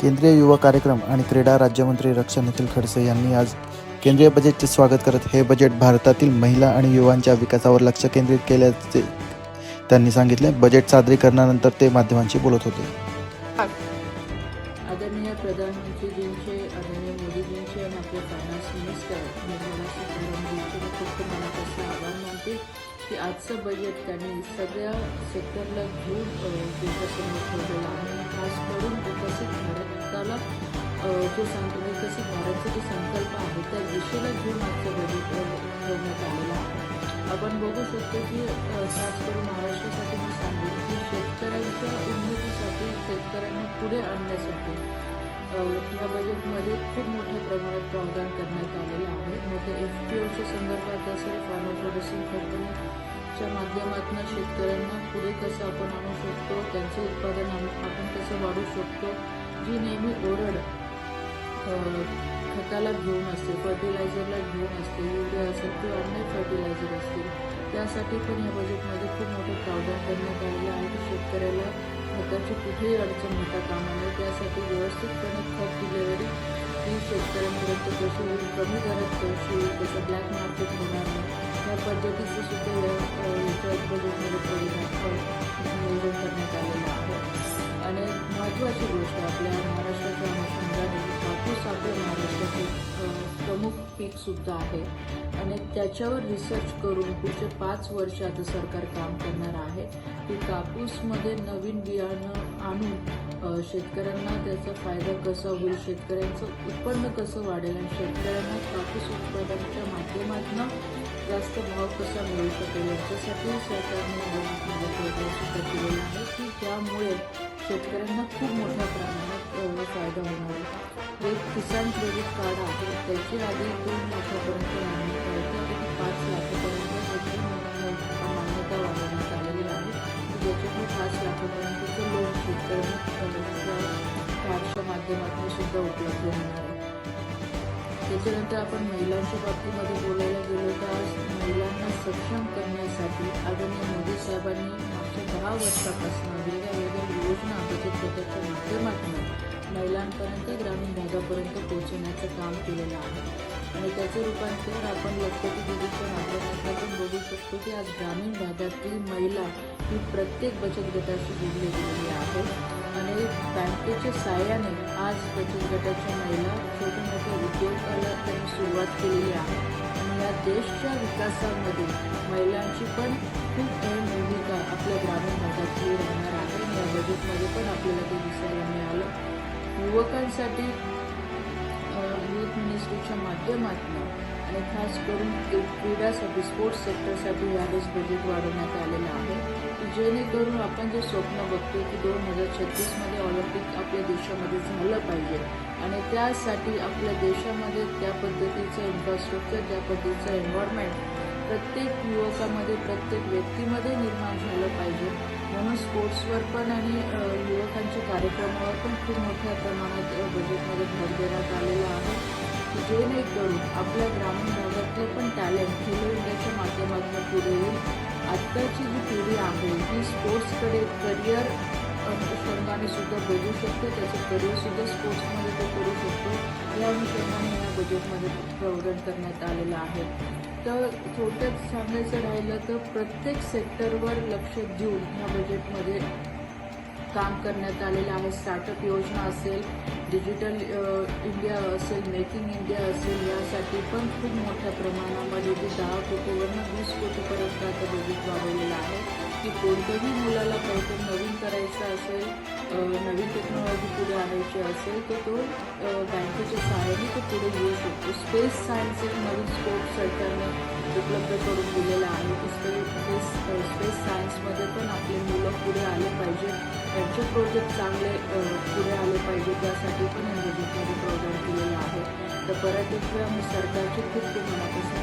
केंद्रीय युवा कार्यक्रम आणि क्रीडा राज्यमंत्री रक्षा निखिल खडसे यांनी आज केंद्रीय बजेटचे स्वागत करत हे बजेट भारतातील महिला आणि युवांच्या विकासावर लक्ष केंद्रित केल्याचे त्यांनी सांगितले. बजेट सादरीकरणानंतर ते माध्यमांशी बोलत होते. आदरणीय प्रधानमंत्रीजींचे आदरणीय मोदीजींचे आणि आपले फायनान्स मिनिस्टर निर्मला सीतारामनजींचे मी खूप खूप मनापासून आभार मानते. की आजचं बजेट त्यांनी सगळ्या सेक्टरला घेऊन अ, ठेवलेलं आहे आणि खास करून विकसित भारताला जे जो विकसित भारतचा जो संकल्प आहे त्या दिशेला घेऊन आजचं बजेट ठेवण्यात आलेलं आहे. आपण बघू शकतो की खास करून महाराष्ट्रासाठी मी सांगेन की शेतकऱ्यांच्या उन्नतीसाठी शेतकऱ्यांना पुढे आणण्यासाठी या बजेटमध्ये खूप मोठ्या प्रमाणात प्रावधान करण्यात आलेलं आहे. मग ते एफ पी ओच्या संदर्भात असेल फार्मर प्रोड्युसिंग च्या माध्यमातून शेतकऱ्यांना पुढे कसं आपण आणू शकतो त्यांचं उत्पादन आपण कसं वाढवू शकतो जी नेहमी ओरड खताला घेऊन असते फर्टिलायझरला घेऊन असते युरिया असेल किंवा अन्य फर्टिलायझर असतील त्यासाठी पण या बजेटमध्ये खूप मोठं प्रावधान करण्यात आलेलं आहे की शेतकऱ्याला खताची कुठेही अडचण होता कामा नये. त्यासाठी व्यवस्थितपणे खत डिलेवरी ही शेतकऱ्यांपर्यंत कशी होईल कमी दरात कशी होईल त्याचं ब्लॅक मार्केट होणार नाही पद्धतीचं सुद्धा या नियोजन करण्यात आलेलं आहे आणि महत्त्वाची गोष्ट आपल्या महाराष्ट्राच्या अनुषंगाने कापूस आपल्या महाराष्ट्राचे प्रमुख पीकसुद्धा आहे आणि त्याच्यावर रिसर्च करून पुढचे पाच वर्ष आता सरकार काम करणार आहे की कापूसमध्ये नवीन बियाणं आणून शेतकऱ्यांना त्याचा फायदा कसा होईल शेतकऱ्यांचं उत्पन्न कसं वाढेल आणि शेतकऱ्यांना कापूस उत्पादनाच्या माध्यमातून जास्त भाव कसा मिळू शकेल याच्यासाठी सरकारने बजेटमध्ये प्रयत्न सुद्धा आहे की ज्यामुळे शेतकऱ्यांना खूप मोठ्या प्रमाणात फायदा होणार आहे. एक किसान क्रेडिट कार्ड आहे त्याची आधी दोन लाखापर्यंत मान्यता होती आता पाच लाखापर्यंत त्याची मान्यता वाढवण्यात आलेली आहे. की पाच लाखापर्यंतचं लोन शेतकऱ्यांना कार्डच्या माध्यमातून सुद्धा उपलब्ध होणार आहे. त्याच्यानंतर आपण महिलांच्या बाबतीमध्ये बोलायला गेलो तर आज महिलांना सक्षम करण्यासाठी आदरणीय मोदी साहेबांनी मागच्या दहा वर्षापासून वेगळ्या वेगळ्या योजना बचत गटाच्या माध्यमातून महिलांपर्यंत ग्रामीण भागापर्यंत पोहोचवण्याचं काम केलेलं आहे. आणि त्याचं रूपांतर आपण लखपती दिदीच्या माध्यमातून बघू शकतो की आज ग्रामीण भागातील महिला ही प्रत्येक बचत गटाशी जोडली गेलेली आहे. आणि बँकेच्या साह्याने आज बचत गटाच्या महिला छोटे मोठ्या उद्योगाला त्यांनी सुरुवात केलेली आहे. आणि या देशच्या विकासामध्ये महिलांची पण खूप अहम भूमिका आपल्या ग्रामीण भागातली राहणार आहे. या बजेटमध्ये पण आपल्याला ते दिसायला मिळालं. युवकांसाठी युथ मिनिस्ट्रीच्या माध्यमातून आणि खास करून क्रीडासाठी स्पोर्ट्स सेक्टरसाठी यावेळेस बजेट वाढवण्यात आलेलं आहे. जेणेकरून आपण जे स्वप्न बघतो की दोन हजार छत्तीसमध्ये ऑलिम्पिक आपल्या देशामध्ये झालं पाहिजे. आणि त्यासाठी आपल्या देशामध्ये त्या पद्धतीचं इन्फ्रास्ट्रक्चर त्या पद्धतीचं एन्व्हायरमेंट प्रत्येक युवकामध्ये प्रत्येक व्यक्तीमध्ये निर्माण झालं पाहिजे. म्हणून स्पोर्ट्सवर पण आणि युवकांच्या कार्यक्रमावर पण खूप मोठ्या प्रमाणात बजेटमध्ये भर देण्यात आलेला आहे. की जेणेकरून आपल्या ग्रामीण भागातलं पण टॅलेंट खेलो इंडियाच्या माध्यमातून पुढे येईल. आत्ताची जी पिढी आहे ही स्पोर्ट्सकडे करिअर अनुषंगाने सुद्धा बघू शकते. त्याचं करिअरसुद्धा स्पोर्ट्समध्ये तो करू शकतो. या अनुषंगाने या बजेटमध्ये प्रवर्धन करण्यात आलेलं आहे. तर थोडक्यात सांगायचं राहिलं तर प्रत्येक सेक्टरवर लक्ष देऊन ह्या बजेटमध्ये काम करण्यात आलेलं आहे. स्टार्टअप योजना असेल डिजिटल इंडिया असेल मेकिंग इंडिया असेल यासाठी पण खूप मोठ्या प्रमाणामध्ये जे दहा कोटीवरनं वीस कोटीपर्यंत आता बजेट वाढवलेलं आहे. की कोणत्याही मुलाला काहीतरी नवीन करायचं असेल नवीन टेक्नॉलॉजी पुढे आणायची असेल तर तो बँकेच्या सहाय्याने तो पुढे येऊ शकतो. स्पेस सायन्स एक नवीन स्कोप सरकारने उपलब्ध करून दिलेला आहे. की स्पेस स्पेस सायन्समध्ये पण आपले मुलं पुढे आले पाहिजे त्यांचे प्रोजेक्ट चांगले पुढे आले पाहिजे त्यासाठी पण या प्रोग्राम केलेला आहे. तर परत एकदा मी सरकारची खूप खूप मनापासून